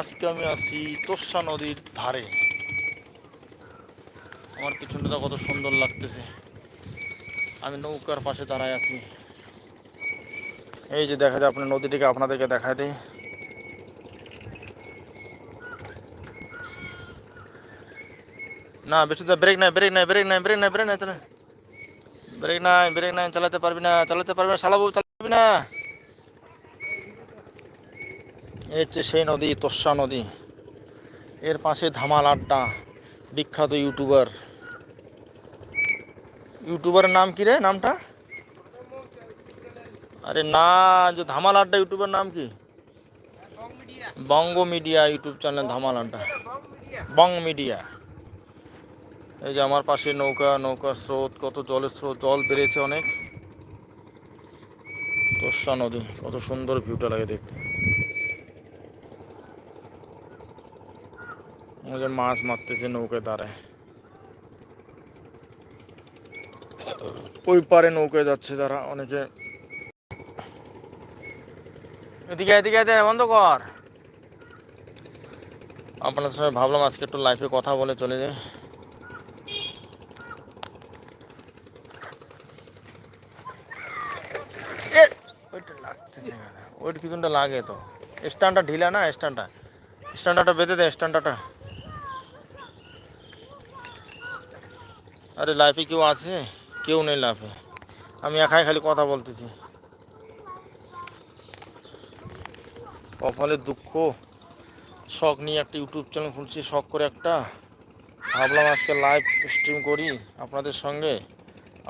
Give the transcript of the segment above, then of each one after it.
আজকে আমি আছি তোষা নদীর ধারে। আমার পিছনটা কত সুন্দর লাগতেছে। আমি নৌকার পাশে দাঁড়ায় আছি। এই যে দেখা যায়, আপনার নদীটিকে আপনাদেরকে দেখায় দেয় না, বেশি তো ব্রেক নাই ব্রেক নাই ব্রেক নাই ব্রেক নাই ব্রেক নাই ব্রেক নাই ব্রেক নাই, চালাতে পারবি না, চালাতে পারবি না চালাবো চালাবি না। এই হচ্ছে সেই নদী, তোষা নদী। এর পাশে ধামাল আড্ডা, বিখ্যাত ইউটিউবার। ইউটিউবারের নাম কি রে? নামটা? আরে না যে ধামাল আড্ডা ইউটিউবের নাম কি? বঙ্গ মিডিয়া ইউটিউব চ্যানেল ধামাল আড্ডা। বং মিডিয়া। এই যে আমার পাশে নৌকা নৌকা স্রোত, কত জলের স্রোত, জল বেড়েছে অনেক। তোষা নদী, কত সুন্দর ভিউটা লাগে দেখতে। যে মাছ মারতেছে, নৌকায় দাঁড়ায়। ওই পারে নৌকায় যাচ্ছে যারা, অনেকে। এদিকে এদিকে এদিকে, বন্ধ কর। আপনার সঙ্গে ভাবলাম আজকে একটু লাইফে কথা বলে চলে যাই। ওইটা কিছুটা লাগে তো? স্ট্যান্ডটা ঢিলা না স্ট্যান্ডটা স্ট্যান্ডারটা বেঁধে দে স্ট্যান্ডারটা আরে লাইফে কেউ আছে? কেউ নেই লাইফে। আমি একাই খালি কথা বলতেছি। কপালের দুঃখ, শখ নিয়ে একটা ইউটিউব চ্যানেল খুলছি, শখ করে একটা। ভাবলাম আজকে লাইভ স্ট্রিম করি আপনাদের সঙ্গে।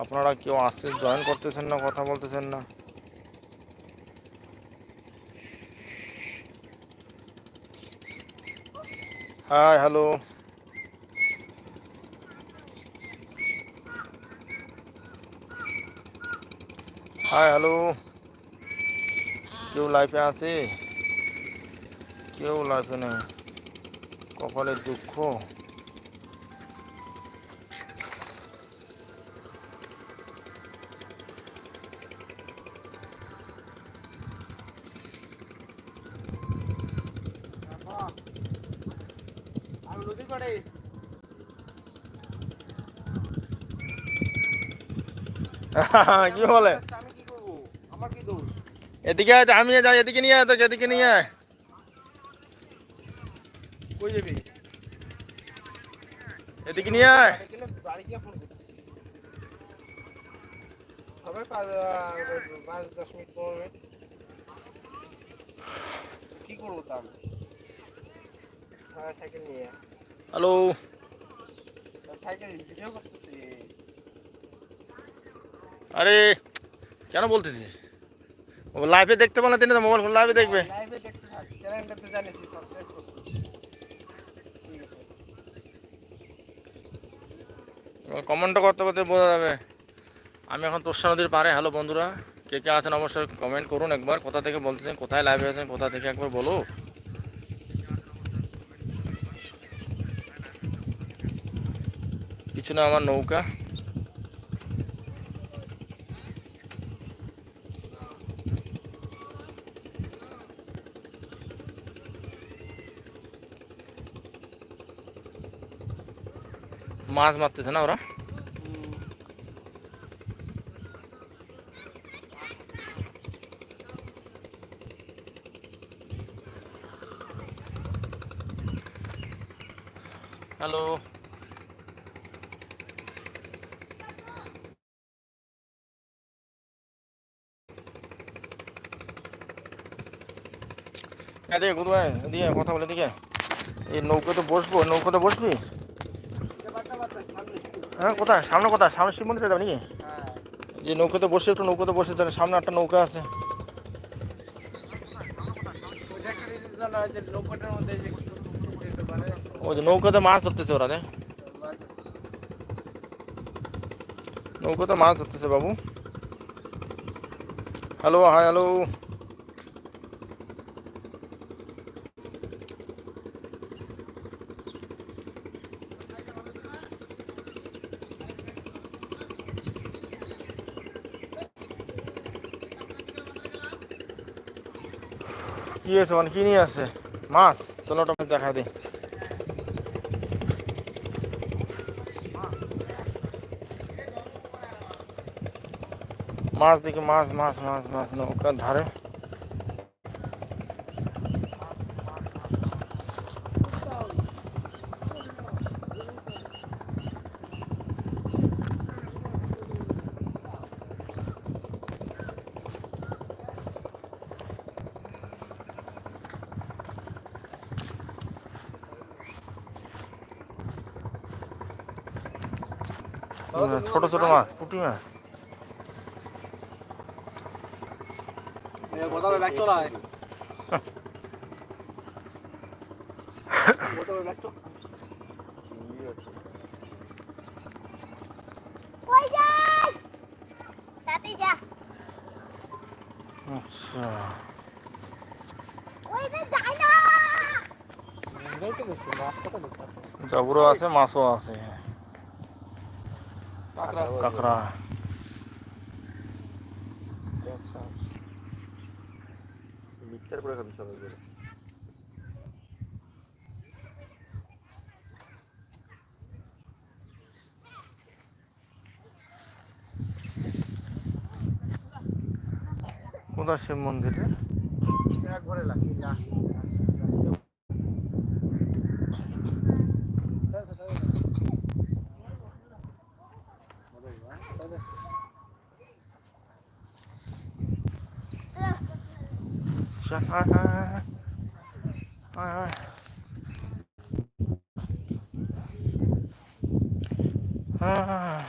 আপনারা কেউ আসছে জয়েন করতেছেন না, কথা বলতেছেন না। হাই হ্যালো হাই হ্যালো কেউ লাইফে আছে কেউ লাইফে নেই কপালের দুঃখ কি বলে আমি কি করব আমার কি দোষ এদিকে আয়, আমি যাই এদিকে নিয়ে আয় তোকে এদিকে নিয়ে আয়। কই যাবি? এদিকে নিয়ে আয়। বাড়ি গিয়ে ফোন হবে পাঁচ দশ মিনিট পনেরো মিনিট কি করব হ্যাঁ সাইকেল নিয়ে। হ্যালো। সাইকেল ভিডিও করতেছি। আরে কেন বলতেছিস? লাইভে দেখতে পারলে তিনি তো মোবাইল ফোন লাইভে দেখবে। কমেন্টটা করতে করতে বোঝা যাবে। আমি এখন তোষা নদীর পারে হ্যালো বন্ধুরা। কে কে আছেন অবশ্যই কমেন্ট করুন একবার। কোথা থেকে বলতেছেন কোথায় লাইভে আছেন কোথা থেকে একবার বলো কিছু না আমার নৌকা। মাছ মারতেছে না ওরা? হ্যালো এদিকে গুরু ভাই, এদিকে কথা বলে দিকে এই নৌকাতে বসবো, নৌকাতে বসবি? হ্যাঁ কোথায়? সামনে কোথায়? সামনে শিব মন্দিরে যাবে নাকি? হ্যাঁ যে নৌকাতে বসে, একটু নৌকাতে বসে তাহলে সামনে একটা নৌকা আছে। হয় যে নৌকাতে মাছ ধরতেছে ওরা নৌকাতে মাছ ধরতেছে বাবু। হ্যালো হাই হ্যালো কি আছে মানে কি নিয়ে আছে মাছ? চলো ওটা দেখা দিই মাছ দেখি, মাছ মাছ মাছ মাছ, নৌকার ধারে। ছোট ছোট মাছ পুঁটি মাছ। আচ্ছা। জাবুরও আছে মাছও আছে। কাঁকড়া করে খাবি সবাই করে শিব মন্দিরে? এক ভরে লাগছে যা চল, আয়, আয়, আয়, আয়, আয়। আয়।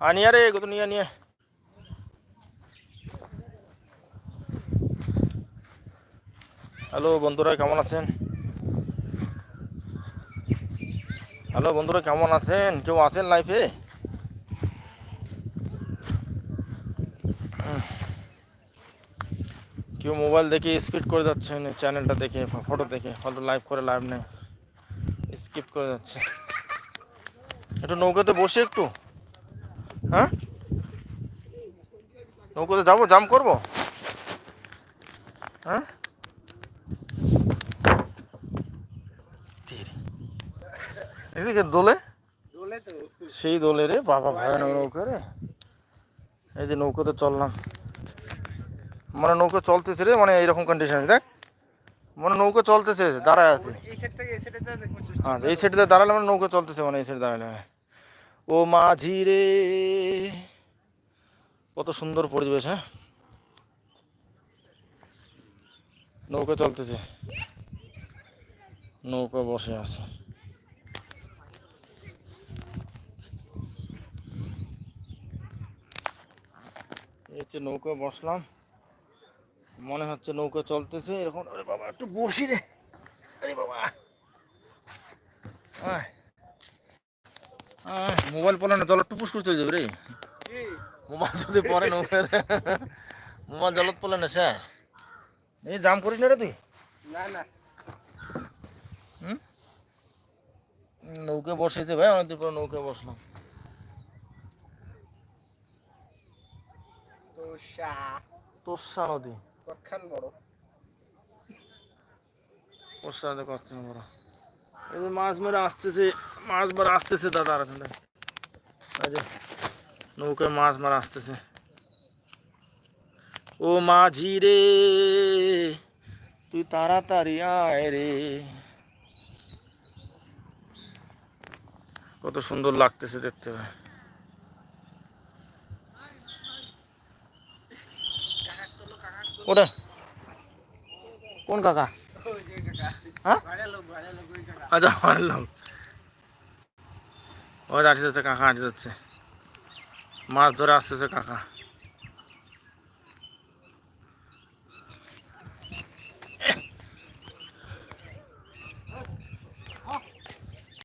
আয়, নিয়ে রে কত নিয়ে নিয়ে হ্যালো বন্ধুরা কেমন আছেন হ্যালো বন্ধুরা কেমন আছেন কেউ আছেন লাইফে কেউ মোবাইল দেখে স্পিড করে যাচ্ছেন চ্যানেলটা দেখে ফটো দেখে ফটো লাইভ করে লাইভ নেই। স্কিপ করে যাচ্ছে। একটু নৌকাতে বসে একটু। হ্যাঁ? নৌকাতে যাব জাম করব? হ্যাঁ? এদিকে দোলে? সেই দোলে রে বাবা ভাই নৌকা রে। এই যে নৌকাতে চললাম। মানে নৌকা চলতেছে রে মানে এইরকম কন্ডিশন দেখ। মানে নৌকা চলতেছে দাঁড়ায় আছে। হ্যাঁ এই সাইডে দাঁড়ালে মানে নৌকা চলতেছে মানে এই সাইডে দাঁড়ালে ও মাঝি রে কত সুন্দর পরিবেশ হ্যাঁ। নৌকা চলতেছে। নৌকা বসে আছে। এই হচ্ছে নৌকা বসলাম। মনে হচ্ছে নৌকা চলতেছে এরকম আরে বাবা একটু বসি রে। আরে বাবা। আয়। আয়, মোবাইল পড়লে না জল টুপুস করে চলে যাবে রে। কি? মোবাইল যদি পরে নৌকা মোবাইল জলত পড়লে না শেষ এই জাম করিস না রে তুই? না না। নৌকা বসেছে ভাই অনেকদিন পরে নৌকা বসলাম। তোষা নদী। এই মাছ মেরে আসতেছে মাছ মারা আসতেছে দাদা নৌকায় মাছ মারা আসতেছে ও মাঝি রে তুই তাড়াতাড়ি আয় রে কত সুন্দর লাগতেছে দেখতে। ওটা। কোন কাকা? হ্যাঁ? ভাড়া লোক ভাড়া লোক। ওই কাকা আচ্ছা লোক ও যাচ্ছে কাকা আসতে যাচ্ছে। মাছ ধরে আসতেছে কাকা।